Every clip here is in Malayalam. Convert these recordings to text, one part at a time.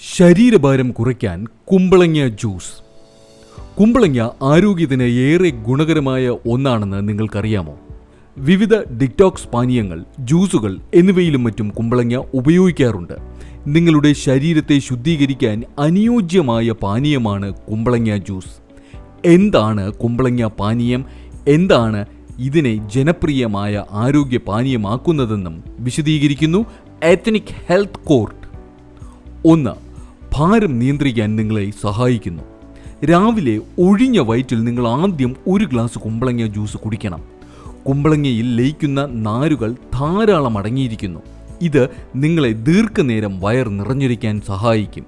ശരീരഭാരം കുറയ്ക്കാൻ കുമ്പളങ്ങ ജ്യൂസ്. കുമ്പളങ്ങ ആരോഗ്യത്തിന് ഏറെ ഗുണകരമായ ഒന്നാണെന്ന് നിങ്ങൾക്കറിയാമോ? വിവിധ ഡിറ്റോക്സ് പാനീയങ്ങൾ ജ്യൂസുകൾ എന്നിവയിലും മറ്റും കുമ്പളങ്ങ ഉപയോഗിക്കാറുണ്ട്. നിങ്ങളുടെ ശരീരത്തെ ശുദ്ധീകരിക്കാൻ അനുയോജ്യമായ പാനീയമാണ് കുമ്പളങ്ങ ജ്യൂസ്. എന്താണ് കുമ്പളങ്ങ പാനീയം? എന്താണ് ഇതിനെ ജനപ്രിയമായ ആരോഗ്യ പാനീയമാക്കുന്നതെന്നും വിശദീകരിക്കുന്നു എത്നിക് ഹെൽത്ത് കോർട്ട്. ഒന്ന് ഭാരം നിയന്ത്രിക്കാൻ നിങ്ങളെ സഹായിക്കുന്നു. രാവിലെ ഒഴിഞ്ഞ വയറ്റിൽ നിങ്ങൾ ആദ്യം ഒരു ഗ്ലാസ് കുമ്പളങ്ങ ജ്യൂസ് കുടിക്കണം. കുമ്പളങ്ങയിൽ ലയിക്കുന്ന നാരുകൾ ധാരാളം അടങ്ങിയിരിക്കുന്നു. ഇത് നിങ്ങളെ ദീർഘനേരം വയർ നിറഞ്ഞിരിക്കാൻ സഹായിക്കും.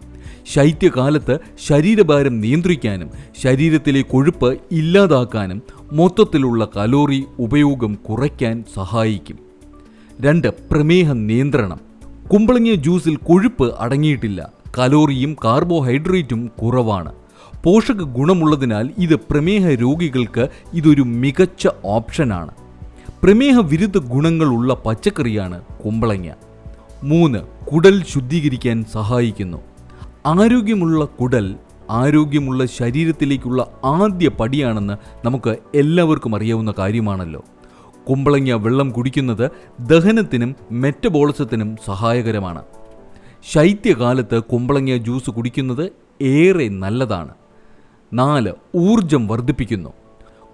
ശൈത്യകാലത്ത് ശരീരഭാരം നിയന്ത്രിക്കാനും ശരീരത്തിലെ കൊഴുപ്പ് ഇല്ലാതാക്കാനും മൊത്തത്തിലുള്ള കലോറി ഉപയോഗം കുറയ്ക്കാൻ സഹായിക്കും. രണ്ട് പ്രമേഹ നിയന്ത്രണം. കുമ്പളങ്ങിയ ജ്യൂസിൽ കൊഴുപ്പ് അടങ്ങിയിട്ടില്ല. കലോറിയും കാർബോഹൈഡ്രേറ്റും കുറവാണ്. പോഷക ഗുണമുള്ളതിനാൽ ഇത് പ്രമേഹ രോഗികൾക്ക് ഇതൊരു മികച്ച ഓപ്ഷനാണ്. പ്രമേഹ വിരുദ്ധ ഗുണങ്ങളുള്ള പച്ചക്കറിയാണ് കുമ്പളങ്ങ. മൂന്ന് കുടൽ ശുദ്ധീകരിക്കാൻ സഹായിക്കുന്നു. ആരോഗ്യമുള്ള കുടൽ ആരോഗ്യമുള്ള ശരീരത്തിലേക്കുള്ള ആദ്യ പടിയാണെന്ന് നമുക്ക് എല്ലാവർക്കും അറിയാവുന്ന കാര്യമാണല്ലോ. കുമ്പളങ്ങ വെള്ളം കുടിക്കുന്നത് ദഹനത്തിനും മെറ്റബോളിസത്തിനും സഹായകരമാണ്. ശൈത്യകാലത്ത് കുമ്പളങ്ങിയ ജ്യൂസ് കുടിക്കുന്നത് ഏറെ നല്ലതാണ്. നാല് ഊർജം വർദ്ധിപ്പിക്കുന്നു.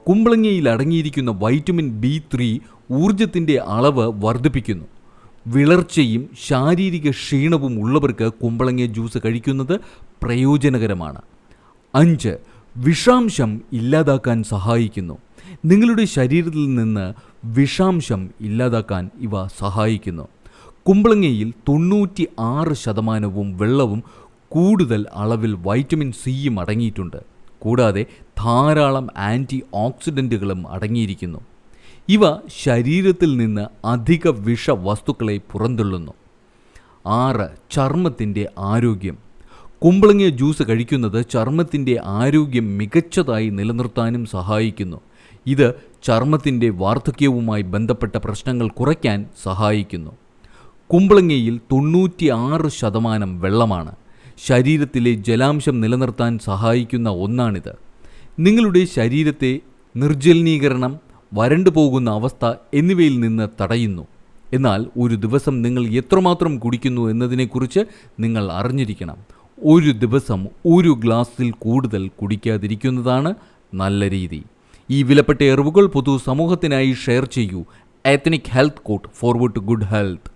കുമ്പളങ്ങയിൽ അടങ്ങിയിരിക്കുന്ന വൈറ്റമിൻ ബി ത്രീ ഊർജത്തിന്റെ അളവ് വർദ്ധിപ്പിക്കുന്നു. വിളർച്ചയും ശാരീരിക ക്ഷീണവും ഉള്ളവർക്ക് കുമ്പളങ്ങിയ ജ്യൂസ് കഴിക്കുന്നത് പ്രയോജനകരമാണ്. അഞ്ച് വിഷാംശം ഇല്ലാതാക്കാൻ സഹായിക്കുന്നു. നിങ്ങളുടെ ശരീരത്തിൽ നിന്ന് വിഷാംശം ഇല്ലാതാക്കാൻ ഇവ സഹായിക്കുന്നു. കുമ്പളങ്ങയിൽ തൊണ്ണൂറ്റി ആറ് ശതമാനവും വെള്ളവും കൂടുതൽ അളവിൽ വൈറ്റമിൻ സിയും അടങ്ങിയിട്ടുണ്ട്. കൂടാതെ ധാരാളം ആന്റി ഓക്സിഡന്റുകളും അടങ്ങിയിരിക്കുന്നു. ഇവ ശരീരത്തിൽ നിന്ന് അധിക വിഷവസ്തുക്കളെ പുറന്തള്ളുന്നു. ആറ് ചർമ്മത്തിന്റെ ആരോഗ്യം. കുമ്പളങ്ങ ജ്യൂസ് കഴിക്കുന്നത് ചർമ്മത്തിന്റെ ആരോഗ്യം മികച്ചതായി നിലനിർത്താനും സഹായിക്കുന്നു. ഇത് ചർമ്മത്തിന്റെ വാർദ്ധക്യവുമായി ബന്ധപ്പെട്ട പ്രശ്നങ്ങൾ കുറയ്ക്കാൻ സഹായിക്കുന്നു. കുമ്പളങ്ങയിൽ തൊണ്ണൂറ്റി ആറ് ശതമാനം വെള്ളമാണ്. ശരീരത്തിലെ ജലാംശം നിലനിർത്താൻ സഹായിക്കുന്ന ഒന്നാണിത്. നിങ്ങളുടെ ശരീരത്തെ നിർജലീകരണം വരണ്ടു പോകുന്ന അവസ്ഥ എന്നിവയിൽ നിന്ന് തടയുന്നു. എന്നാൽ ഒരു ദിവസം നിങ്ങൾ എത്രമാത്രം കുടിക്കുന്നു എന്നതിനെക്കുറിച്ച് നിങ്ങൾ അറിഞ്ഞിരിക്കണം. ഒരു ദിവസം ഒരു ഗ്ലാസ്സിൽ കൂടുതൽ കുടിക്കാതിരിക്കുന്നതാണ് നല്ല രീതി. ഈ വിലപ്പെട്ട അറിവുകൾ പൊതു സമൂഹത്തിനായി ഷെയർ ചെയ്യൂ. Ethnic Health Court forward to good health